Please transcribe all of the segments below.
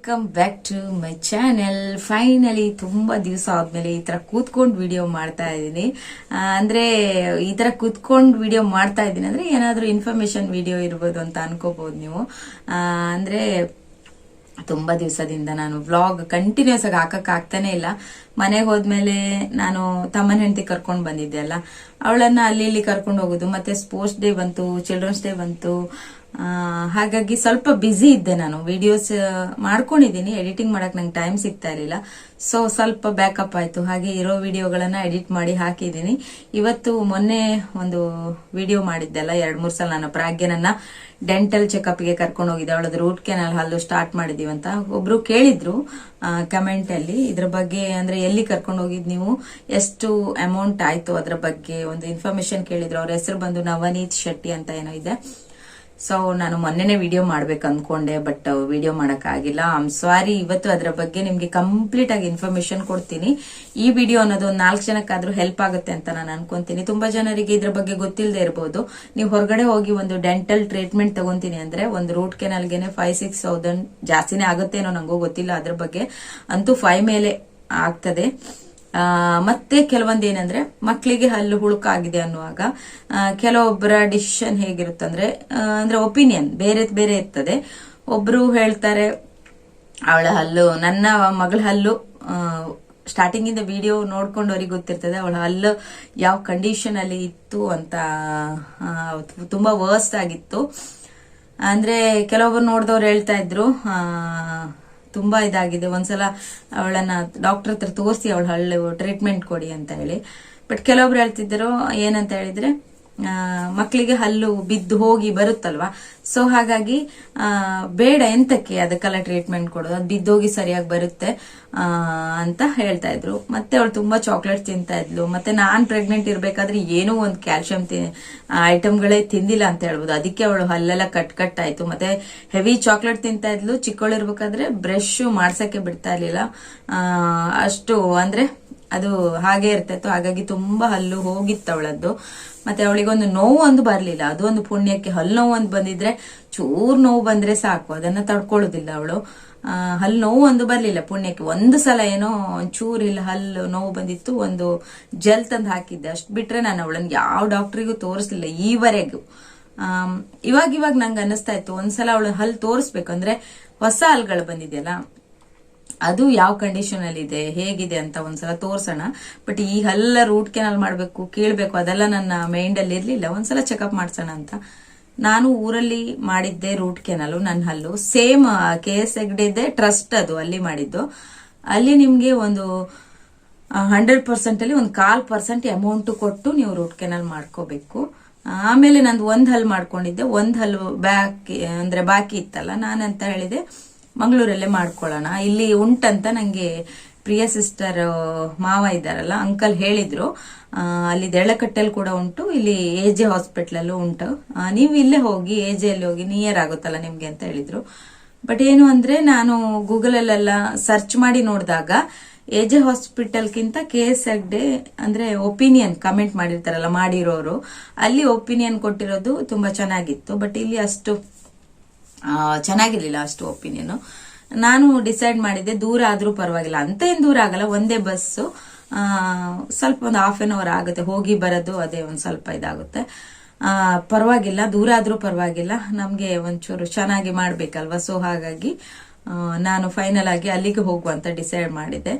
Welcome back to my channel finally ತುಂಬಾ ದಿವಸ ಆದ್ಮೇಲೆ ಈ ತರ ಕೂತ್ಕೊಂಡು ವಿಡಿಯೋ ಮಾಡ್ತಾ ಇದ್ದೀನಿ. ಅಂದ್ರೆ ಈ ತರ ಕೂತ್ಕೊಂಡು ವಿಡಿಯೋ ಮಾಡ್ತಾ ಇದ್ದೀನಿ. ಅಂದ್ರೆ ಏನಾದ್ರೂ ಇನ್ಫಾರ್ಮೇಶನ್ ವಿಡಿಯೋ ಇರ್ಬೋದು ಅಂತ ಅನ್ಕೋಬಹುದು ನೀವು. ಅಂದ್ರೆ ತುಂಬಾ ದಿವಸದಿಂದ ನಾನು ವ್ಲಾಗ್ ಕಂಟಿನ್ಯೂಸ್ ಆಗಿ ಹಾಕಕ್ ಆಗ್ತಾನೆ ಇಲ್ಲ. ಮನೆಗೆ ಹೋದ್ಮೇಲೆ ನಾನು ತಮ್ಮನ ಹೆಂಡತಿ ಕರ್ಕೊಂಡು ಬಂದಿದ್ದೆ ಅಲ್ಲ. ಅವಳನ್ನ ಅಲ್ಲಿ ಇಲ್ಲಿ ಕರ್ಕೊಂಡು ಹೋಗೋದು, ಮತ್ತೆ ಸ್ಪೋರ್ಟ್ಸ್ ಡೇ ಬಂತು ಚಿಲ್ಡ್ರನ್ಸ್ ಡೇ ಬಂತು ಹಾಗಾಗಿ ಸ್ವಲ್ಪ ಬ್ಯುಸಿ ಇದ್ದೆ ನಾನು. ವಿಡಿಯೋಸ್ ಮಾಡ್ಕೊಂಡಿದ್ದೀನಿ. ಎಡಿಟಿಂಗ್ ಮಾಡಕ್ ನಂಗೆ ಟೈಮ್ ಸಿಗ್ತಾ ಇರಲಿಲ್ಲ. ಸೊ ಸ್ವಲ್ಪ ಬ್ಯಾಕಪ್ ಆಯ್ತು. ಹಾಗೆ ಇರೋ ವಿಡಿಯೋಗಳನ್ನ ಎಡಿಟ್ ಮಾಡಿ ಹಾಕಿದ್ದೀನಿ. ಇವತ್ತು ಮೊನ್ನೆ ಒಂದು ವಿಡಿಯೋ ಮಾಡಿದ್ದೆಲ್ಲ ಎರಡ್ ಮೂರ್ ಸಲ ನಾನು. ಪ್ರಾಗ್ಯನನ್ನ ಡೆಂಟಲ್ ಚೆಕಪ್ಗೆ ಕರ್ಕೊಂಡು ಹೋಗಿದ್ದೆ. ಅವಳದ್ ರೂಟ್ ಕೆನಲ್ ಹಲ್ಲು ಸ್ಟಾರ್ಟ್ ಮಾಡಿದೀವಿ ಅಂತ. ಒಬ್ರು ಕೇಳಿದ್ರು ಕಮೆಂಟ್ ಅಲ್ಲಿ. ಇದ್ರ ಬಗ್ಗೆ, ಅಂದ್ರೆ ಎಲ್ಲಿ ಕರ್ಕೊಂಡು ಹೋಗಿದ್ ನೀವು? ಎಷ್ಟು ಅಮೌಂಟ್ ಆಯ್ತು ಅದ್ರ ಬಗ್ಗೆ? ಒಂದು ಇನ್ಫಾರ್ಮೇಶನ್ ಕೇಳಿದ್ರು. ಅವ್ರ ಹೆಸರು ಬಂದು ನವನೀತ್ ಶೆಟ್ಟಿ ಅಂತ ಏನೋ ಇದೆ. ಸೊ ನಾನು ಮೊನ್ನೆನೆ ವಿಡಿಯೋ ಮಾಡ್ಬೇಕು ಅನ್ಕೊಂಡೆ ಬಟ್ ವಿಡಿಯೋ ಮಾಡೋಕ್ಕಾಗಿಲ್ಲ ಐಮ್ ಸಾರಿ ಇವತ್ತು ಅದರ ಬಗ್ಗೆ ನಿಮಗೆ ಕಂಪ್ಲೀಟ್ ಆಗಿ ಇನ್ಫಾರ್ಮೇಶನ್ ಕೊಡ್ತೀನಿ. ಈ ವಿಡಿಯೋ ಅನ್ನೋದು ನಾಲ್ಕು ಜನಕ್ಕಾದ್ರೂ ಹೆಲ್ಪ್ ಆಗುತ್ತೆ ಅಂತ ನಾನು ಅನ್ಕೊಂತೀನಿ. ತುಂಬಾ ಜನರಿಗೆ ಇದ್ರ ಬಗ್ಗೆ ಗೊತ್ತಿಲ್ಲದೆ ಇರಬಹುದು ನೀವು ಹೊರಗಡೆ ಹೋಗಿ ಒಂದು ಡೆಂಟಲ್ ಟ್ರೀಟ್ಮೆಂಟ್ ತಗೊಂತೀನಿ ಅಂದ್ರೆ, ಒಂದು ರೂಟ್ ಕೆನಲ್ಗೆನೆ ಫೈವ್ ಸಿಕ್ಸ್ ತೌಸಂಡ್ ಜಾಸ್ತಿನೇ ಆಗುತ್ತೇನೋ ನಂಗೂ ಗೊತ್ತಿಲ್ಲ ಅದ್ರ ಬಗ್ಗೆ. ಅಂತೂ ಫೈವ್ ಮೇಲೆ ಆಗ್ತದೆ. ಮತ್ತೆ ಕೆಲವೊಂದು ಏನಂದ್ರೆ ಮಕ್ಕಳಿಗೆ ಹಲ್ಲು ಹುಳುಕಾಗಿದೆ ಅನ್ನುವಾಗ ಕೆಲವೊಬ್ಬರ ಡಿಸಿಷನ್ ಹೇಗಿರುತ್ತಂದ್ರೆ ಅಂದ್ರೆ ಒಪಿನಿಯನ್ ಬೇರೆ ಬೇರೆ ಇರ್ತದೆ. ಒಬ್ರು ಹೇಳ್ತಾರೆ, ಅವಳ ಹಲ್ಲು, ನನ್ನ ಮಗಳ ಹಲ್ಲು ಸ್ಟಾರ್ಟಿಂಗ್ ಇಂದ ವಿಡಿಯೋ ನೋಡ್ಕೊಂಡು ಅವ್ರಿಗೆ ಗೊತ್ತಿರ್ತದೆ, ಅವಳ ಹಲ್ಲು ಯಾವ ಕಂಡೀಷನ್ ಅಲ್ಲಿ ಇತ್ತು ಅಂತ ತುಂಬಾ ವರ್ಸ್ಟ್ ಆಗಿತ್ತು. ಅಂದ್ರೆ ಕೆಲವೊಬ್ರು ನೋಡಿದವ್ರು ಹೇಳ್ತಾ ಇದ್ರು ತುಂಬಾ ಇದಾಗಿದೆ. ಒಂದ್ಸಲ ಅವಳನ್ನ ಡಾಕ್ಟರ್ ಹತ್ರ ತೋರಿಸಿ ಅವಳು ಹಳ್ಳಿ ಟ್ರೀಟ್ಮೆಂಟ್ ಕೊಡಿ ಅಂತ ಹೇಳಿ. ಬಟ್ ಕೆಲವೊಬ್ರು ಹೇಳ್ತಿದ್ರು, ಏನಂತ ಹೇಳಿದ್ರೆ ಮಕ್ಕಳಿಗೆ ಹಲ್ಲು ಬಿದ್ದು ಹೋಗಿ ಬರುತ್ತಲ್ವಾ? ಸೊ ಹಾಗಾಗಿ ಬೇಡ ಎಂತಕ್ಕೆ ಅದಕ್ಕೆಲ್ಲ ಟ್ರೀಟ್ಮೆಂಟ್ ಕೊಡೋದು? ಅದು ಬಿದ್ದೋಗಿ ಸರಿಯಾಗಿ ಬರುತ್ತೆ ಅಂತ ಹೇಳ್ತಾ ಇದ್ರು. ಮತ್ತೆ ಅವಳು ತುಂಬಾ ಚಾಕ್ಲೇಟ್ ತಿಂತಾ ಇದ್ಲು. ಮತ್ತೆ ನಾನ್ ಪ್ರೆಗ್ನೆಂಟ್ ಇರ್ಬೇಕಾದ್ರೆ ಏನೂ ಒಂದು ಕ್ಯಾಲ್ಸಿಯಂ ಐಟಮ್ಗಳೇ ತಿಂದಿಲ್ಲ ಅಂತ ಹೇಳ್ಬೋದು. ಅದಕ್ಕೆ ಅವಳು ಹಲ್ಲೆಲ್ಲ ಕಟ್ ಕಟ್ ಆಯ್ತು. ಮತ್ತೆ ಹೆವಿ ಚಾಕ್ಲೇಟ್ ತಿಂತಾ ಇದ್ಲು. ಚಿಕ್ಕವಳಿರ್ಬೇಕಾದ್ರೆ ಬ್ರಷ್ ಮಾಡ್ಸಕ್ಕೆ ಬಿಡ್ತಾ ಇರ್ಲಿಲ್ಲ. ಅಷ್ಟು, ಅಂದ್ರೆ ಅದು ಹಾಗೆ ಇರ್ತಿತ್ತು. ಹಾಗಾಗಿ ತುಂಬಾ ಹಲ್ಲು ಹೋಗಿತ್ತು ಅವಳದ್ದು. ಮತ್ತೆ ಅವಳಿಗೊಂದು ನೋವು ಒಂದು ಬರ್ಲಿಲ್ಲ. ಅದು ಒಂದು ಪುಣ್ಯಕ್ಕೆ ಹಲ್ಲು ನೋವು ಒಂದು ಬಂದಿದ್ರೆ ಚೂರ್ ನೋವು ಬಂದ್ರೆ ಸಾಕು. ಅದನ್ನ ತಡ್ಕೊಳ್ಳೋದಿಲ್ಲ ಅವಳು. ಹಲ್ಲು ನೋವು ಒಂದು ಬರ್ಲಿಲ್ಲ. ಪುಣ್ಯಕ್ಕೆ ಒಂದು ಸಲ ಏನೋ ಒಂಚೂರು ಇಲ್ಲ ಹಲ್ಲು ನೋವು ಬಂದಿತ್ತು. ಒಂದು ಜೆಲ್ ತಂದು ಹಾಕಿದ್ದೆ. ಅಷ್ಟು ಬಿಟ್ರೆ ನಾನು ಅವಳನ್ನ ಯಾವ ಡಾಕ್ಟ್ರಿಗೂ ತೋರಿಸ್ಲಿಲ್ಲ ಈವರೆಗೂ. ಇವಾಗ ಇವಾಗ ನಂಗೆ ಅನ್ನಿಸ್ತಾ ಇತ್ತು. ಒಂದ್ಸಲ ಅವಳು ಹಲ್ಲು ತೋರಿಸ್ಬೇಕು. ಅಂದ್ರೆ ಹೊಸ ಹಲ್ಗಳು ಬಂದಿದೆಯಲ್ಲ ಅದು ಯಾವ ಕಂಡೀಷನ್ ಅಲ್ಲಿ ಇದೆ, ಹೇಗಿದೆ ಅಂತ ಒಂದ್ಸಲ ತೋರ್ಸೋಣ. ಬಟ್ ಈ ಹಲ್ಲ ರೂಟ್ ಕೆನಲ್ ಮಾಡ್ಬೇಕು, ಕೇಳ್ಬೇಕು, ಅದೆಲ್ಲ ನನ್ನ ಮೈಂಡ್ ಅಲ್ಲಿ ಇರ್ಲಿಲ್ಲ. ಒಂದ್ಸಲ ಚೆಕಪ್ ಮಾಡ್ಸೋಣ ಅಂತ. ನಾನು ಊರಲ್ಲಿ ಮಾಡಿದ್ದೆ ರೂಟ್ ಕೆನಲ್ ನನ್ನ ಹಲ್ಲು. ಸೇಮ್ ಕೆ ಎಸ್ ಇದೆ ಟ್ರಸ್ಟ್ ಅದು ಅಲ್ಲಿ ಮಾಡಿದ್ದು. ಅಲ್ಲಿ ನಿಮ್ಗೆ ಒಂದು ಹಂಡ್ರೆಡ್ ಪರ್ಸೆಂಟ್ ಅಲ್ಲಿ ಒಂದು ಕಾಲ್ ಪರ್ಸೆಂಟ್ ಅಮೌಂಟ್ ಕೊಟ್ಟು ನೀವು ರೂಟ್ ಕೆನಲ್ ಮಾಡ್ಕೋಬೇಕು. ಆಮೇಲೆ ನಂದು ಒಂದ್ ಹಲ್ ಮಾಡ್ಕೊಂಡಿದ್ದೆ. ಒಂದ್ ಹಲ್ ಬ್ಯಾಕ್ ಅಂದ್ರೆ ಬಾಕಿ ಇತ್ತಲ್ಲ, ನಾನಂತ ಹೇಳಿದೆ. ಮಂಗಳೂರಲ್ಲೇ ಮಾಡ್ಕೊಳ್ಳೋಣ. ಇಲ್ಲಿ ಉಂಟಂತ ನಂಗೆ ಪ್ರಿಯ ಸಿಸ್ಟರ್ ಮಾವ ಇದ್ದಾರಲ್ಲ ಅಂಕಲ್ ಹೇಳಿದ್ರು. ಅಲ್ಲಿ ದೆಳ್ಳಕಟ್ಟೆಲ್ ಕೂಡ ಉಂಟು, ಇಲ್ಲಿ ಎ ಜೆ ಹಾಸ್ಪಿಟ್ಲಲ್ಲೂ ಉಂಟು. ನೀವು ಇಲ್ಲೇ ಹೋಗಿ ಎ ಜೆಯಲ್ಲಿ ಹೋಗಿ ನಿಯರ್ ಆಗುತ್ತಲ್ಲ ನಿಮ್ಗೆ ಅಂತ ಹೇಳಿದ್ರು. ಬಟ್ ಏನು ಅಂದ್ರೆ ನಾನು ಗೂಗಲಲ್ಲೆಲ್ಲ ಸರ್ಚ್ ಮಾಡಿ ನೋಡಿದಾಗ ಎ ಜೆ ಹಾಸ್ಪಿಟಲ್ಗಿಂತ ಕೆ ಎಸ್ ಹೆಗ್ಡೆ ಅಂದ್ರೆ ಒಪಿನಿಯನ್ ಕಮೆಂಟ್ ಮಾಡಿರ್ತಾರಲ್ಲ, ಮಾಡಿರೋರು. ಅಲ್ಲಿ ಒಪಿನಿಯನ್ ಕೊಟ್ಟಿರೋದು ತುಂಬಾ ಚೆನ್ನಾಗಿತ್ತು. ಬಟ್ ಇಲ್ಲಿ ಅಷ್ಟು ಚೆನ್ನಾಗಿರ್ಲಿಲ್ಲ ಅಷ್ಟು ಒಪಿನಿಯನ್. ನಾನು ಡಿಸೈಡ್ ಮಾಡಿದ್ದೆ ದೂರ ಆದ್ರೂ ಪರವಾಗಿಲ್ಲ. ಅಂತ ಏನ್ ದೂರ ಆಗಲ್ಲ, ಒಂದೇ ಬಸ್ಸು ಸ್ವಲ್ಪ ಒಂದು ಹಾಫ್ ಅನ್ ಅವರ್ ಆಗುತ್ತೆ. ಹೋಗಿ ಬರೋದು ಅದೇ ಒಂದು ಸ್ವಲ್ಪ ಇದಾಗುತ್ತೆ. ಪರವಾಗಿಲ್ಲ, ದೂರ ಆದ್ರೂ ಪರವಾಗಿಲ್ಲ. ನಮ್ಗೆ ಒಂಚೂರು ಚೆನ್ನಾಗಿ ಮಾಡ್ಬೇಕಲ್ವಾ? ಸೊ ಹಾಗಾಗಿ ನಾನು ಫೈನಲ್ ಆಗಿ ಅಲ್ಲಿಗೆ ಹೋಗುವಂತ ಡಿಸೈಡ್ ಮಾಡಿದ್ದೆ.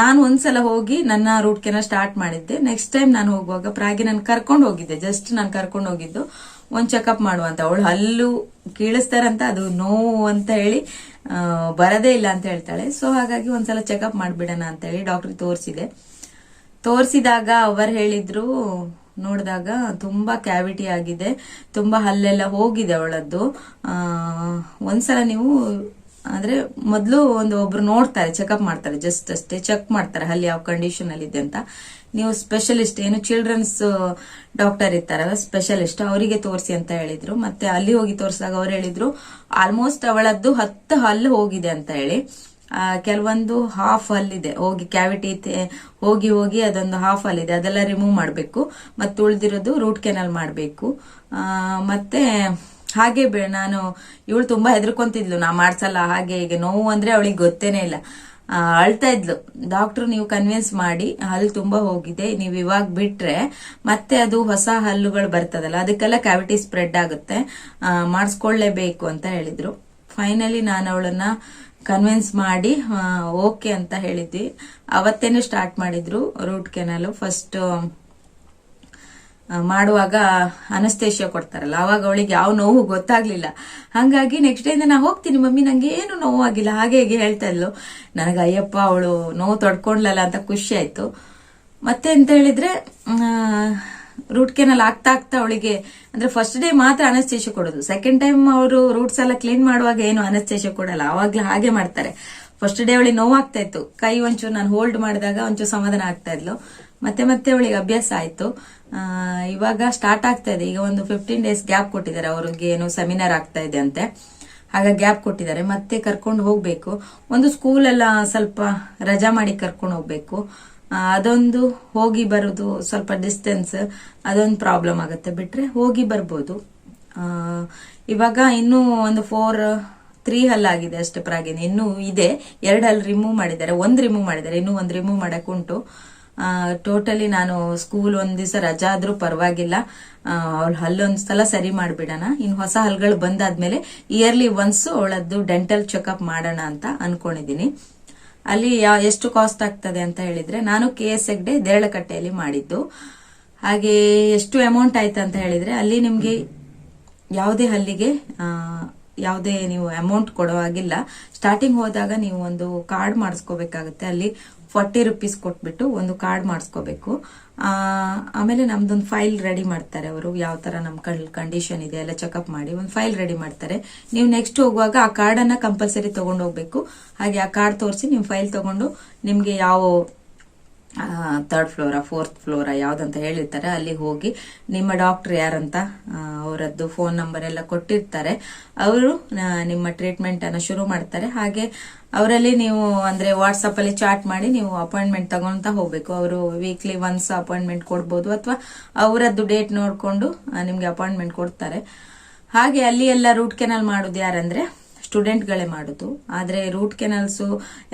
ನಾನು ಒಂದ್ಸಲ ಹೋಗಿ ನನ್ನ ರೂಟ್ಗೆನ ಸ್ಟಾರ್ಟ್ ಮಾಡಿದ್ದೆ. ನೆಕ್ಸ್ಟ್ ಟೈಮ್ ನಾನು ಹೋಗುವಾಗ ಪ್ರಾಗಿ ನಾನು ಕರ್ಕೊಂಡು ಹೋಗಿದ್ದೆ. ಜಸ್ಟ್ ನಾನು ಕರ್ಕೊಂಡು ಹೋಗಿದ್ದು, ಒಂದ್ ಚೆಕಪ್ ಮಾಡುವಂತ ಅವಳು ಹಲ್ಲು ಕೀಳಿಸ್ತಾರಂತ, ಅದು ನೋವು ಅಂತ ಹೇಳಿ ಬರದೇ ಇಲ್ಲ ಅಂತ ಹೇಳ್ತಾಳೆ. ಸೊ ಹಾಗಾಗಿ ಒಂದ್ಸಲ ಚೆಕಪ್ ಮಾಡ್ಬಿಡೋಣ ಅಂತ ಹೇಳಿ ಡಾಕ್ಟರ್ ತೋರಿಸಿದೆ. ತೋರಿಸಿದಾಗ ಅವರು ಹೇಳಿದ್ರು, ನೋಡಿದಾಗ ತುಂಬಾ ಕ್ಯಾವಿಟಿ ಆಗಿದೆ, ತುಂಬಾ ಹಲ್ಲೆಲ್ಲ ಹೋಗಿದೆ ಅವಳದ್ದು. ಒಂದ್ಸಲ ನೀವು ಅಂದ್ರೆ ಮೊದಲು ಒಂದು ಒಬ್ರು ನೋಡ್ತಾರೆ ಚೆಕಪ್ ಮಾಡ್ತಾರೆ ಜಸ್ಟ್ ಅಷ್ಟೇ ಚೆಕ್ ಮಾಡ್ತಾರೆ, ಅಲ್ಲಿ ಯಾವ ಕಂಡೀಷನ್ ಅಲ್ಲಿ ಇದೆ ಅಂತ. ನೀವು ಸ್ಪೆಷಲಿಸ್ಟ್ ಏನು ಚಿಲ್ಡ್ರನ್ಸ್ ಡಾಕ್ಟರ್ ಇರ್ತಾರಲ್ಲ ಸ್ಪೆಷಲಿಸ್ಟ್ ಅವರಿಗೆ ತೋರಿಸಿ ಅಂತ ಹೇಳಿದ್ರು. ಮತ್ತೆ ಅಲ್ಲಿ ಹೋಗಿ ತೋರಿಸಿದಾಗ ಅವ್ರು ಹೇಳಿದ್ರು ಆಲ್ಮೋಸ್ಟ್ ಅವಳದ್ದು ಹತ್ತು ಹಲ್ಲು ಹೋಗಿದೆ ಅಂತ ಹೇಳಿ. ಕೆಲವೊಂದು ಹಾಫ್ ಹಲ್ಲಿದೆ. ಹೋಗಿ ಕ್ಯಾವಿಟಿ ಹೋಗಿ ಹೋಗಿ ಅದೊಂದು ಹಾಫ್ ಹಲ್ಲಿದೆ. ಅದೆಲ್ಲ ರಿಮೂವ್ ಮಾಡಬೇಕು. ಮತ್ತೆ ಉಳಿದಿರೋದು ರೂಟ್ ಕೆನಲ್ ಮಾಡಬೇಕು. ಮತ್ತೆ ಹಾಗೆ ನಾನು ಇವಳು ತುಂಬಾ ಹೆದರ್ಕೊಂತಿದ್ಲು, ನಾ ಮಾಡ್ಸಲ್ಲ, ಹಾಗೆ ಹೀಗೆ ನೋವು ಅಂದ್ರೆ ಅವಳಿಗೆ ಗೊತ್ತೇನೆ ಇಲ್ಲ. ಅಳ್ತಾ ಇದ್ಲು. ಡಾಕ್ಟರ್ ನೀವು ಕನ್ವಿನ್ಸ್ ಮಾಡಿ, ಹಲ್ಲು ತುಂಬಾ ಹೋಗಿದೆ, ನೀವು ಇವಾಗ ಬಿಟ್ರೆ ಮತ್ತೆ ಅದು ಹೊಸ ಹಲ್ಲುಗಳು ಬರ್ತದಲ್ಲ, ಅದಕ್ಕೆಲ್ಲ ಕ್ಯಾವಿಟಿ ಸ್ಪ್ರೆಡ್ ಆಗುತ್ತೆ. ಮಾಡಿಸ್ಕೊಳ್ಳೇಬೇಕು ಅಂತ ಹೇಳಿದ್ರು. ಫೈನಲಿ ನಾನು ಅವಳನ್ನ ಕನ್ವಿನ್ಸ್ ಮಾಡಿ ಓಕೆ ಅಂತ ಹೇಳಿದ್ವಿ. ಅವತ್ತೇನೆ ಸ್ಟಾರ್ಟ್ ಮಾಡಿದ್ರು ರೂಟ್ ಕೆನಲ್ ಫಸ್ಟ್ ಮಾಡುವಾಗ ಅನಸ್ತೇಶ್ಯ ಕೊಡ್ತಾರಲ್ಲ, ಅವಾಗ ಅವಳಿಗೆ ಯಾವ ನೋವು ಗೊತ್ತಾಗ್ಲಿಲ್ಲ. ಹಂಗಾಗಿ ನೆಕ್ಸ್ಟ್ ಡೇ ನಾ ಹೋಗ್ತೀನಿ, ಮಮ್ಮಿ ನಂಗೆ ಏನು ನೋವಾಗಿಲ್ಲ ಹಾಗೆ ಹೇಗೆ ಹೇಳ್ತಾ ಇದ್ಲು. ನನಗೆ, ಅಯ್ಯಪ್ಪ, ಅವಳು ನೋವು ತೊಡ್ಕೊಂಡ್ಲಲ್ಲ ಅಂತ ಖುಷಿ ಆಯ್ತು. ಮತ್ತೆ ಅಂತ ಹೇಳಿದ್ರೆ ರೂಟ್ ಕೆನಲ್ ಆಗ್ತಾ ಆಗ್ತಾ ಅವಳಿಗೆ, ಅಂದ್ರೆ ಫಸ್ಟ್ ಡೇ ಮಾತ್ರ ಅನಸ್ತೇಶ ಕೊಡೋದು. ಸೆಕೆಂಡ್ ಟೈಮ್ ಅವರು ರೂಟ್ಸ್ ಎಲ್ಲ ಕ್ಲೀನ್ ಮಾಡುವಾಗ ಏನು ಅನಸ್ತೇಶ ಕೊಡಲ್ಲ. ಅವಾಗ್ಲೂ ಹಾಗೆ ಮಾಡ್ತಾರೆ. ಫಸ್ಟ್ ಡೇ ಅವಳಿಗೆ ನೋವಾಗ್ತಾ ಇತ್ತು. ಕೈ ಒಂಚೂರು ನಾನು ಹೋಲ್ಡ್ ಮಾಡಿದಾಗ ಒಂಚೂರು ಸಮಾಧಾನ ಆಗ್ತಾ ಇದ್ಲು. ಮತ್ತೆ ಮತ್ತೆ ಅವಳಿಗೆ ಅಭ್ಯಾಸ ಆಯ್ತು. ಇವಾಗ ಸ್ಟಾರ್ಟ್ ಆಗ್ತಾ ಇದೆ. ಈಗ ಒಂದು ಫಿಫ್ಟೀನ್ ಡೇಸ್ ಗ್ಯಾಪ್ ಕೊಟ್ಟಿದ್ದಾರೆ. ಅವ್ರಿಗೆ ಏನು ಸೆಮಿನಾರ್ ಆಗ್ತಾ ಇದೆ ಅಂತೆ. ಆಗ ಗ್ಯಾಪ್ ಕೊಟ್ಟಿದ್ದಾರೆ. ಮತ್ತೆ ಕರ್ಕೊಂಡು ಹೋಗ್ಬೇಕು. ಒಂದು ಸ್ಕೂಲ್ ಎಲ್ಲ ಸ್ವಲ್ಪ ರಜಾ ಮಾಡಿ ಕರ್ಕೊಂಡು ಹೋಗ್ಬೇಕು. ಅದೊಂದು ಹೋಗಿ ಬರೋದು ಸ್ವಲ್ಪ ಡಿಸ್ಟೆನ್ಸ್ ಅದೊಂದು ಪ್ರಾಬ್ಲಮ್ ಆಗುತ್ತೆ. ಬಿಟ್ರೆ ಹೋಗಿ ಬರ್ಬೋದು. ಇವಾಗ ಇನ್ನೂ ಒಂದು ಫೋರ್ ತ್ರೀ ಹಲ್ ಆಗಿದೆ ಅಷ್ಟೇ ಪ್ರಾಗಿನ. ಇನ್ನೂ ಇದೆ. ಎರಡು ಹಲ್ ರಿಮೂವ್ ಮಾಡಿದ್ದಾರೆ. ಒಂದು ರಿಮೂವ್ ಮಾಡಿದ್ದಾರೆ. ಇನ್ನೂ ಒಂದು ರಿಮೂವ್ ಮಾಡೋಕ್ಕುಂಟು ಟೋಟಲಿ ನಾನು ಸ್ಕೂಲ್ ಒಂದ್ ದಿವಸ ರಜಾ ಆದ್ರೂ ಪರವಾಗಿಲ್ಲ. ಅವಳ ಹಲ್ಲೊಂದ್ ಸಲ ಸರಿ ಮಾಡ್ಬಿಡೋಣ. ಇನ್ ಹೊಸ ಹಲ್ಗಳು ಬಂದಾದ್ಮೇಲೆ ಇಯರ್ಲಿ ಒನ್ಸ್ ಅವಳದ್ದು ಡೆಂಟಲ್ ಚೆಕಪ್ ಮಾಡೋಣ ಅಂತ ಅನ್ಕೊಂಡಿದೀನಿ. ಅಲ್ಲಿ ಎಷ್ಟು ಕಾಸ್ಟ್ ಆಗ್ತದೆ ಅಂತ ಹೇಳಿದ್ರೆ ನಾನು ಕೆ ಎಸ್ ಹೆಗ್ಡೆ ದೇರಳಕಟ್ಟೆಯಲ್ಲಿ ಮಾಡಿದ್ದು. ಹಾಗೆ ಎಷ್ಟು ಅಮೌಂಟ್ ಆಯ್ತು ಅಂತ ಹೇಳಿದ್ರೆ ಅಲ್ಲಿ ನಿಮ್ಗೆ ಯಾವುದೇ ಹಲ್ಲಿಗೆ ಯಾವುದೇ ನೀವು ಅಮೌಂಟ್ ಕೊಡೋ ಹಾಗಿಲ್ಲ. ಸ್ಟಾರ್ಟಿಂಗ್ ಹೋದಾಗ ನೀವು ಒಂದು ಕಾರ್ಡ್ ಮಾಡಿಸ್ಕೋಬೇಕಾಗುತ್ತೆ. ಅಲ್ಲಿ ಫಾರ್ಟಿ ರುಪೀಸ್ ಕೊಟ್ಬಿಟ್ಟು ಒಂದು ಕಾರ್ಡ್ ಮಾಡಿಸ್ಕೋಬೇಕು. ಆಮೇಲೆ ನಮ್ದೊಂದು ಫೈಲ್ ರೆಡಿ ಮಾಡ್ತಾರೆ ಅವರು, ಯಾವ ತರ ನಮ್ ಕಂಡೀಷನ್ ಇದೆ ಎಲ್ಲ ಚೆಕಪ್ ಮಾಡಿ ಒಂದು ಫೈಲ್ ರೆಡಿ ಮಾಡ್ತಾರೆ. ನೀವು ನೆಕ್ಸ್ಟ್ ಹೋಗುವಾಗ ಆ ಕಾರ್ಡ್ ಅನ್ನ ಕಂಪಲ್ಸರಿ ತಗೊಂಡು ಹೋಗ್ಬೇಕು. ಹಾಗೆ ಆ ಕಾರ್ಡ್ ತೋರಿಸಿ ನೀವು ಫೈಲ್ ತಗೊಂಡು ನಿಮ್ಗೆ ಯಾವ ಥರ್ಡ್ ಫ್ಲೋರಾ ಫೋರ್ತ್ ಫ್ಲೋರಾ ಯಾವ್ದಂತ ಹೇಳಿರ್ತಾರೆ. ಅಲ್ಲಿ ಹೋಗಿ ನಿಮ್ಮ ಡಾಕ್ಟರ್ ಯಾರಂತ ಅವರದ್ದು ಫೋನ್ ನಂಬರ್ ಎಲ್ಲ ಕೊಟ್ಟಿರ್ತಾರೆ. ಅವರು ನಿಮ್ಮ ಟ್ರೀಟ್ಮೆಂಟ್ ಅನ್ನು ಶುರು ಮಾಡ್ತಾರೆ. ಹಾಗೆ ಅವರಲ್ಲಿ ನೀವು ಅಂದ್ರೆ ವಾಟ್ಸಪ್ ಅಲ್ಲಿ ಚಾಟ್ ಮಾಡಿ ನೀವು ಅಪಾಯಿಂಟ್ಮೆಂಟ್ ತಗೊಂತ ಹೋಗ್ಬೇಕು. ಅವರು ವೀಕ್ಲಿ ಒನ್ಸ್ ಅಪಾಯಿಂಟ್ಮೆಂಟ್ ಕೊಡ್ಬೋದು ಅಥವಾ ಅವರದ್ದು ಡೇಟ್ ನೋಡಿಕೊಂಡು ನಿಮ್ಗೆ ಅಪಾಯಿಂಟ್ಮೆಂಟ್ ಕೊಡ್ತಾರೆ. ಹಾಗೆ ಅಲ್ಲಿ ಎಲ್ಲ ರೂಟ್ ಕೆನಲ್ ಮಾಡೋದು ಯಾರಂದ್ರೆ ಸ್ಟೂಡೆಂಟ್ಗಳೇ ಮಾಡುದು. ಆದ್ರೆ ರೂಟ್ ಕೆನಲ್ಸ್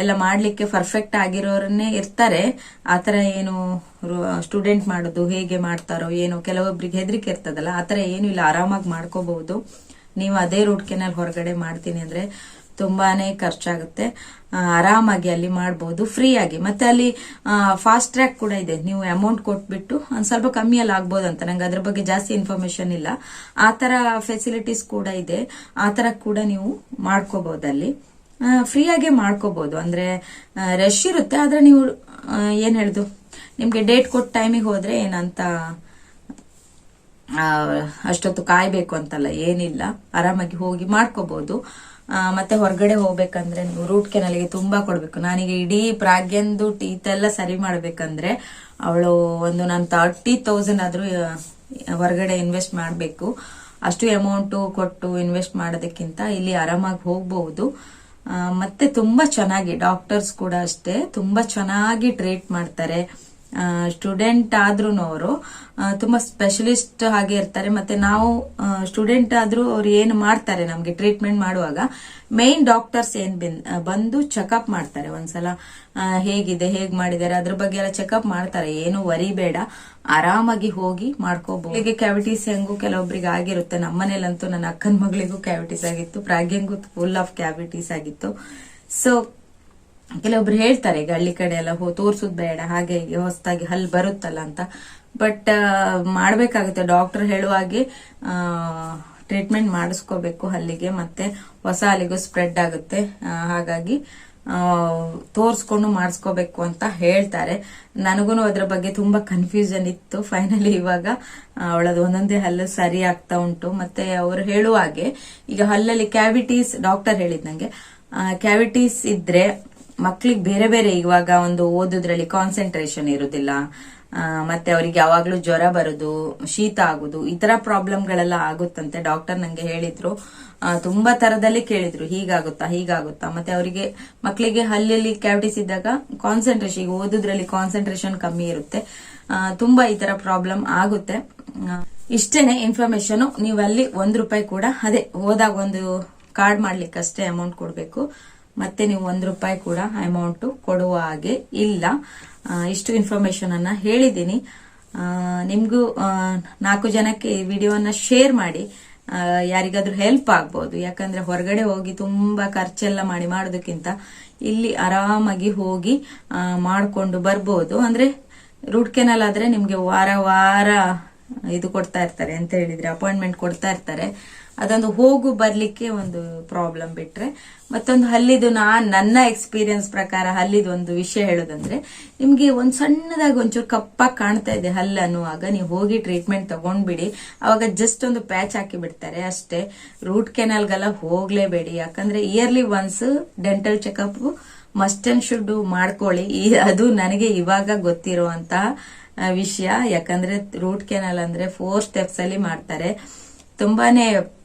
ಎಲ್ಲ ಮಾಡ್ಲಿಕ್ಕೆ ಪರ್ಫೆಕ್ಟ್ ಆಗಿರೋರನ್ನೇ ಇರ್ತಾರೆ. ಆತರ ಏನು ಸ್ಟೂಡೆಂಟ್ ಮಾಡೋದು, ಹೇಗೆ ಮಾಡ್ತಾರೋ ಏನೋ ಕೆಲವೊಬ್ರಿಗೆ ಹೆದರಿಕೆ ಇರ್ತದಲ್ಲ, ಆತರ ಏನು ಇಲ್ಲ, ಆರಾಮಾಗಿ ಮಾಡ್ಕೋಬಹುದು. ನೀವು ಅದೇ ರೂಟ್ ಕೆನಲ್ ಹೊರಗಡೆ ಮಾಡ್ತೀನಿ ಅಂದ್ರೆ ತುಂಬಾನೇ ಖರ್ಚಾಗುತ್ತೆ. ಆರಾಮಾಗಿ ಅಲ್ಲಿ ಮಾಡ್ಬೋದು ಫ್ರೀ ಆಗಿ ಮತ್ತೆ ಅಲ್ಲಿ ಫಾಸ್ಟ್ ಟ್ರ್ಯಾಕ್ ಕೂಡ ಇದೆ. ನೀವು ಅಮೌಂಟ್ ಕೊಟ್ಬಿಟ್ಟು ಒಂದ್ ಸ್ವಲ್ಪ ಕಮ್ಮಿಯಲ್ಲಿ ಆಗ್ಬೋದು ಅಂತ. ನಂಗೆ ಅದ್ರ ಬಗ್ಗೆ ಜಾಸ್ತಿ ಇನ್ಫಾರ್ಮೇಶನ್ ಇಲ್ಲ. ಆ ತರ ಫೆಸಿಲಿಟೀಸ್ ಕೂಡ ಇದೆ. ಆ ಕೂಡ ನೀವು ಮಾಡ್ಕೋಬಹುದು ಅಲ್ಲಿ. ಫ್ರೀ ಆಗೇ ಮಾಡ್ಕೋಬಹುದು ಅಂದ್ರೆ ರಶ್ ಇರುತ್ತೆ. ಆದ್ರೆ ನೀವು ಏನು ಹೇಳುದು? ನಿಮ್ಗೆ ಡೇಟ್ ಕೊಟ್ಟ ಟೈಮಿಗೆ ಹೋದ್ರೆ ಏನಂತ ಅಷ್ಟೊತ್ತು ಕಾಯ್ಬೇಕು ಅಂತಲ್ಲ. ಏನಿಲ್ಲ. ಆರಾಮಾಗಿ ಹೋಗಿ ಮಾಡ್ಕೋಬಹುದು ಮತ್ತೆ ಹೊರಗಡೆ ಹೋಗ್ಬೇಕಂದ್ರೆ ನೀವು ರೂಟ್ ಕೆನಲ್ಗೆ ತುಂಬಾ ಕೊಡ್ಬೇಕು. ನನಗೆ ಇಡೀ ಪ್ರಾಗ್ಯಂದು ಟೀತ್ ಎಲ್ಲ ಸರಿ ಮಾಡ್ಬೇಕಂದ್ರೆ ಅವಳು ಒಂದು ನಾನು ತರ್ಟಿ ತೌಸಂಡ್ ಆದ್ರೂ ಹೊರಗಡೆ ಇನ್ವೆಸ್ಟ್ ಮಾಡಬೇಕು. ಅಷ್ಟು ಅಮೌಂಟ್ ಕೊಟ್ಟು ಇನ್ವೆಸ್ಟ್ ಮಾಡೋದಕ್ಕಿಂತ ಇಲ್ಲಿ ಆರಾಮಾಗಿ ಹೋಗ್ಬಹುದು. ಮತ್ತೆ ತುಂಬಾ ಚೆನ್ನಾಗಿ ಡಾಕ್ಟರ್ಸ್ ಕೂಡ ಅಷ್ಟೇ, ತುಂಬಾ ಚೆನ್ನಾಗಿ ಟ್ರೀಟ್ ಮಾಡ್ತಾರೆ. ಸ್ಟೂಡೆಂಟ್ ಆದ್ರೂ ಅವರು ತುಂಬಾ ಸ್ಪೆಷಲಿಸ್ಟ್ ಹಾಗೆ ಇರ್ತಾರೆ. ಮತ್ತೆ ನಾವು ಸ್ಟೂಡೆಂಟ್ ಆದ್ರೂ ಅವ್ರು ಏನು ಮಾಡ್ತಾರೆ ನಮ್ಗೆ ಟ್ರೀಟ್ಮೆಂಟ್ ಮಾಡುವಾಗ ಮೇನ್ ಡಾಕ್ಟರ್ಸ್ ಏನ್ ಬಂದು ಚೆಕಪ್ ಮಾಡ್ತಾರೆ ಒಂದ್ಸಲ. ಹೇಗಿದೆ, ಹೇಗ್ ಮಾಡಿದ್ದಾರೆ, ಅದ್ರ ಬಗ್ಗೆ ಎಲ್ಲ ಚೆಕಪ್ ಮಾಡ್ತಾರೆ. ಏನು ವರಿ ಬೇಡ ಆರಾಮಾಗಿ ಹೋಗಿ ಮಾಡ್ಕೋಬಹುದು. ಹೇಗೆ ಕ್ಯಾವಿಟೀಸ್ ಹೆಂಗು ಕೆಲವೊಬ್ರಿಗೆ ಆಗಿರುತ್ತೆ. ನಮ್ಮನೇಲಂತೂ ನನ್ನ ಅಕ್ಕನ ಮಗಳಿಗೂ ಕ್ಯಾವಿಟೀಸ್ ಆಗಿತ್ತು. ಪ್ರಾಗ್ಯಂಗೂ ಫುಲ್ ಆಫ್ ಕ್ಯಾವಿಟೀಸ್ ಆಗಿತ್ತು. ಸೊ ಕೆಲವೊಬ್ರು ಹೇಳ್ತಾರೆ, ಈಗ ಹಳ್ಳಿ ಕಡೆ ಎಲ್ಲ ಹೋ, ತೋರ್ಸುದ್ ಬೇಡ, ಹಾಗೆ ಹೀಗೆ, ಹೊಸದಾಗಿ ಹಲ್ ಬರುತ್ತಲ್ಲ ಅಂತ. ಬಟ್ ಮಾಡ್ಬೇಕಾಗುತ್ತೆ. ಡಾಕ್ಟರ್ ಹೇಳುವಾಗೆ ಟ್ರೀಟ್ಮೆಂಟ್ ಮಾಡಿಸ್ಕೋಬೇಕು ಹಲ್ಲಿಗೆ, ಮತ್ತೆ ಹೊಸ ಹಲ್ಲಿಗೂ ಸ್ಪ್ರೆಡ್ ಆಗುತ್ತೆ. ಹಾಗಾಗಿ ತೋರಿಸ್ಕೊಂಡು ಮಾಡಿಸ್ಕೋಬೇಕು ಅಂತ ಹೇಳ್ತಾರೆ. ನನಗೂ ಅದ್ರ ಬಗ್ಗೆ ತುಂಬಾ ಕನ್ಫ್ಯೂಷನ್ ಇತ್ತು. ಫೈನಲಿ ಇವಾಗ ಅವಳದು ಒಂದೊಂದೇ ಹಲ್ಲು ಸರಿ ಆಗ್ತಾ ಉಂಟು. ಮತ್ತೆ ಅವರು ಹೇಳುವ ಹಾಗೆ, ಈಗ ಹಲ್ಲಲ್ಲಿ ಕ್ಯಾವಿಟೀಸ್ ಡಾಕ್ಟರ್ ಹೇಳಿದ್ ನಂಗೆ ಕ್ಯಾವಿಟೀಸ್ ಇದ್ರೆ ಮಕ್ಳಿಗೆ ಬೇರೆ ಬೇರೆ ಇವಾಗ ಒಂದು ಓದೋದ್ರಲ್ಲಿ ಕಾನ್ಸಂಟ್ರೇಷನ್ ಇರುದಿಲ್ಲ. ಮತ್ತೆ ಅವರಿಗೆ ಯಾವಾಗ್ಲೂ ಜ್ವರ ಬರೋದು, ಶೀತ ಆಗುದು, ಈ ತರ ಪ್ರಾಬ್ಲಮ್ಗಳೆಲ್ಲ ಆಗುತ್ತಂತೆ ಡಾಕ್ಟರ್ ನಂಗೆ ಹೇಳಿದ್ರು. ತುಂಬಾ ತರದಲ್ಲಿ ಕೇಳಿದ್ರು, ಹೀಗಾಗುತ್ತಾ ಹೀಗಾಗುತ್ತಾ. ಮತ್ತೆ ಅವರಿಗೆ ಮಕ್ಕಳಿಗೆ ಹಲ್ಲಲ್ಲಿ ಕ್ಯಾವಿಟಿಸ್ ಇದ್ದಾಗ ಕಾನ್ಸಂಟ್ರೇಷನ್ ಈಗ ಓದುದ್ರಲ್ಲಿ ಕಾನ್ಸಂಟ್ರೇಷನ್ ಕಮ್ಮಿ ಇರುತ್ತೆ. ತುಂಬಾ ಈ ತರ ಪ್ರಾಬ್ಲಮ್ ಆಗುತ್ತೆ. ಇಷ್ಟೇನೆ ಇನ್ಫಾರ್ಮೇಶನ್ ನೀವಲ್ಲಿ ಒಂದ್ ರೂಪಾಯಿ ಕೂಡ ಅದೇ, ಹೋದಾಗ ಒಂದು ಕಾರ್ಡ್ ಮಾಡ್ಲಿಕ್ಕೆ ಅಷ್ಟೇ ಅಮೌಂಟ್ ಕೊಡಬೇಕು. ಮತ್ತೆ ನೀವು ಒಂದ್ ರೂಪಾಯಿ ಕೂಡ ಅಮೌಂಟ್ ಕೊಡುವ ಹಾಗೆ ಇಲ್ಲ. ಇಷ್ಟು ಇನ್ಫಾರ್ಮೇಶನ್ ಅನ್ನ ಹೇಳಿದ್ದೀನಿ. ನಿಮ್ಗೂ ನಾಲ್ಕು ಜನಕ್ಕೆ ಈ ವಿಡಿಯೋನ ಶೇರ್ ಮಾಡಿ. ಯಾರಿಗಾದ್ರೂ ಹೆಲ್ಪ್ ಆಗ್ಬೋದು. ಯಾಕಂದ್ರೆ ಹೊರಗಡೆ ಹೋಗಿ ತುಂಬಾ ಖರ್ಚೆಲ್ಲ ಮಾಡಿ ಮಾಡೋದಕ್ಕಿಂತ ಇಲ್ಲಿ ಆರಾಮಾಗಿ ಹೋಗಿ ಮಾಡ್ಕೊಂಡು ಬರ್ಬೋದು. ಅಂದ್ರೆ ರೂಟ್ ಕೆನಲ್ ಆದ್ರೆ ನಿಮ್ಗೆ ವಾರ ವಾರ ಇದು ಕೊಡ್ತಾ ಇರ್ತಾರೆ. ಅಂತ ಹೇಳಿದ್ರೆ ಅಪಾಯಿಂಟ್ಮೆಂಟ್ ಕೊಡ್ತಾ ಇರ್ತಾರೆ. ಅದೊಂದು ಹೋಗು ಬರ್ಲಿಕ್ಕೆ ಒಂದು ಪ್ರಾಬ್ಲಮ್ ಬಿಟ್ರೆ. ಮತ್ತೊಂದು ಹಲ್ಲಿದು ನಾ, ನನ್ನ ಎಕ್ಸ್ಪೀರಿಯನ್ಸ್ ಪ್ರಕಾರ ಹಲ್ಲಿದು ಒಂದು ವಿಷಯ ಹೇಳೋದಂದ್ರೆ, ನಿಮ್ಗೆ ಒಂದ್ ಸಣ್ಣದಾಗಿ ಒಂಚೂರು ಕಪ್ಪಾಗಿ ಕಾಣ್ತಾ ಇದೆ ಹಲ್ಲು ಅನ್ನುವಾಗ, ನೀವು ಹೋಗಿ ಟ್ರೀಟ್ಮೆಂಟ್ ತಗೊಂಡ್ಬಿಡಿ. ಅವಾಗ ಜಸ್ಟ್ ಒಂದು ಪ್ಯಾಚ್ ಹಾಕಿ ಬಿಡ್ತಾರೆ ಅಷ್ಟೇ. ರೂಟ್ ಕೆನಾಲ್ಗೆಲ್ಲ ಹೋಗ್ಲೇಬೇಡಿ. ಯಾಕಂದ್ರೆ yearly once dental checkup must and should ಮಾಡ್ಕೊಳ್ಳಿ. ಅದು ನನಗೆ ಇವಾಗ ಗೊತ್ತಿರುವಂತಹ ವಿಷಯ. ಯಾಕಂದ್ರೆ ರೂಟ್ ಕೆನಲ್ ಅಂದ್ರೆ ಫೋರ್ ಸ್ಟೆಪ್ಸ್ ಅಲ್ಲಿ ಮಾಡ್ತಾರೆ. ತುಂಬಾನೇ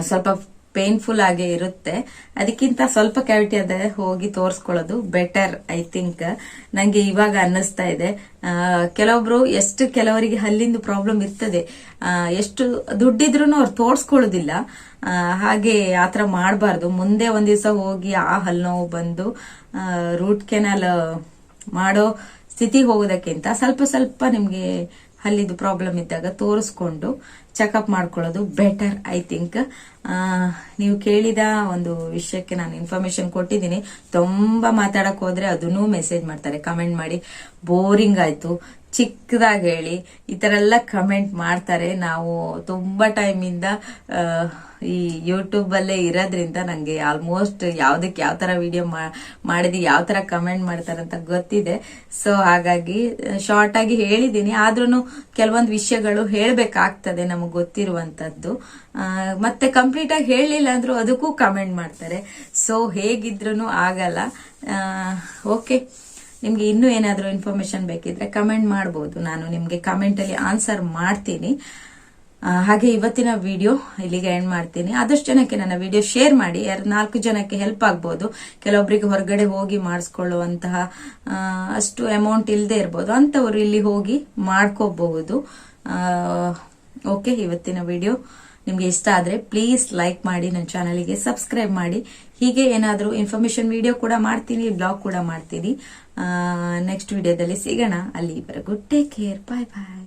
ಸ್ವಲ್ಪ ಪೇನ್ಫುಲ್ ಆಗೇ ಇರುತ್ತೆ. ಅದಕ್ಕಿಂತ ಸ್ವಲ್ಪ ಕ್ಯಾವಿಟಿ ಅದೇ ಹೋಗಿ ತೋರಿಸ್ಕೊಳ್ಳೋದು ಬೆಟರ್ ಐ ಥಿಂಕ್ ನಂಗೆ ಇವಾಗ ಅನ್ನಿಸ್ತಾ ಇದೆ. ಕೆಲವೊಬ್ರು ಎಷ್ಟು ಕೆಲವರಿಗೆ ಹಲ್ಲಿಂದು ಪ್ರಾಬ್ಲಮ್ ಇರ್ತದೆ. ಎಷ್ಟು ದುಡ್ಡಿದ್ರು ಅವ್ರು ತೋರ್ಸ್ಕೊಳ್ಳೋದಿಲ್ಲ. ಆ, ಥರ ಮಾಡಬಾರ್ದು. ಮುಂದೆ ಒಂದ್ ಹೋಗಿ ಆ ಹಲ್ಲು ನೋವು ಬಂದು ರೂಟ್ ಕೆನಾಲ್ ಮಾಡೋ ಸ್ಥಿತಿಗೆ ಹೋಗೋದಕ್ಕಿಂತ ಸ್ವಲ್ಪ ಸ್ವಲ್ಪ ನಿಮ್ಗೆ ಹಲ್ಲಿದು ಪ್ರಾಬ್ಲಮ್ ಇದ್ದಾಗ ತೋರಿಸ್ಕೊಂಡು ಚೆಕಪ್ ಮಾಡ್ಕೊಳ್ಳೋದು ಬೆಟರ್ ಐ ಥಿಂಕ್ ನೀವು ಕೇಳಿದ ಒಂದು ವಿಷಯಕ್ಕೆ ನಾನು ಇನ್ಫಾರ್ಮೇಶನ್ ಕೊಟ್ಟಿದ್ದೀನಿ. ತುಂಬ ಮಾತಾಡಕ್ ಹೋದ್ರೆ ಅದನ್ನೂ ಮೆಸೇಜ್ ಮಾಡ್ತಾರೆ ಕಮೆಂಟ್ ಮಾಡಿ. ಬೋರಿಂಗ್ ಆಯ್ತು. ಚಿಕ್ಕದಾಗಿ ಹೇಳಿ, ಈ ಥರ ಎಲ್ಲ ಕಮೆಂಟ್ ಮಾಡ್ತಾರೆ. ನಾವು ತುಂಬ ಟೈಮಿಂದ ಈ ಯೂಟ್ಯೂಬಲ್ಲೇ ಇರೋದ್ರಿಂದ ನಂಗೆ ಆಲ್ಮೋಸ್ಟ್ ಯಾವ್ದಕ್ಕೆ ಯಾವ ತರ ವಿಡಿಯೋ ಮಾಡಿದಿ ಯಾವ ತರ ಕಮೆಂಟ್ ಮಾಡ್ತಾರೆ ಅಂತ ಗೊತ್ತಿದೆ. ಸೊ ಹಾಗಾಗಿ ಶಾರ್ಟ್ ಆಗಿ ಹೇಳಿದ್ದೀನಿ ಆದ್ರೂ ಕೆಲವೊಂದು ವಿಷಯಗಳು ಹೇಳ್ಬೇಕಾಗ್ತದೆ ನಮಗೆ ಗೊತ್ತಿರುವಂತದ್ದು. ಆ, ಮತ್ತೆ ಕಂಪ್ಲೀಟ್ ಆಗಿ ಹೇಳಲಿಲ್ಲ ಅಂದ್ರೂ ಅದಕ್ಕೂ ಕಮೆಂಟ್ ಮಾಡ್ತಾರೆ. ಸೊ ಹೇಗಿದ್ರೂ ಆಗಲ್ಲ. ಓಕೆ ನಿಮ್ಗೆ ಇನ್ನೂ ಏನಾದರೂ ಇನ್ಫಾರ್ಮೇಶನ್ ಬೇಕಿದ್ರೆ ಕಮೆಂಟ್ ಮಾಡ್ಬೋದು. ನಾನು ನಿಮ್ಗೆ ಕಮೆಂಟ್ ಅಲ್ಲಿ ಆನ್ಸರ್ ಮಾಡ್ತೀನಿ. ಹಾಗೆ ಇವತ್ತಿನ ವಿಡಿಯೋ ಇಲ್ಲಿಗೆ ಎಂಡ್ ಮಾಡ್ತೀನಿ. ಆದಷ್ಟು ಜನಕ್ಕೆ ನನ್ನ ವಿಡಿಯೋ ಶೇರ್ ಮಾಡಿ. ಯಾರು ನಾಲ್ಕು ಜನಕ್ಕೆ ಹೆಲ್ಪ್ ಆಗ್ಬೋದು. ಕೆಲವೊಬ್ಬರಿಗೆ ಹೊರಗಡೆ ಹೋಗಿ ಮಾಡಿಸ್ಕೊಳ್ಳುವಂತಹ ಅಷ್ಟು ಅಮೌಂಟ್ ಇಲ್ಲದೆ ಇರ್ಬೋದು. ಅಂಥವ್ರು ಇಲ್ಲಿ ಹೋಗಿ ಮಾಡ್ಕೋಬಹುದು. ಓಕೆ ಇವತ್ತಿನ ವಿಡಿಯೋ ನಿಮ್ಗೆ ಇಷ್ಟ ಆದ್ರೆ ಪ್ಲೀಸ್ ಲೈಕ್ ಮಾಡಿ, ನನ್ನ ಚಾನಲ್ಗೆ ಸಬ್ಸ್ಕ್ರೈಬ್ ಮಾಡಿ. ಹೀಗೆ ಏನಾದರೂ ಇನ್ಫಾರ್ಮೇಶನ್ ವಿಡಿಯೋ ಕೂಡ ಮಾಡ್ತೀನಿ ಬ್ಲಾಗ್ ಕೂಡ ಮಾಡ್ತೀನಿ. ನೆಕ್ಸ್ಟ್ ವಿಡಿಯೋದಲ್ಲಿ ಸಿಗೋಣ. ಅಲ್ಲಿವರೆಗೂ ಟೇಕ್ ಕೇರ್ ಬಾಯ್ ಬಾಯ್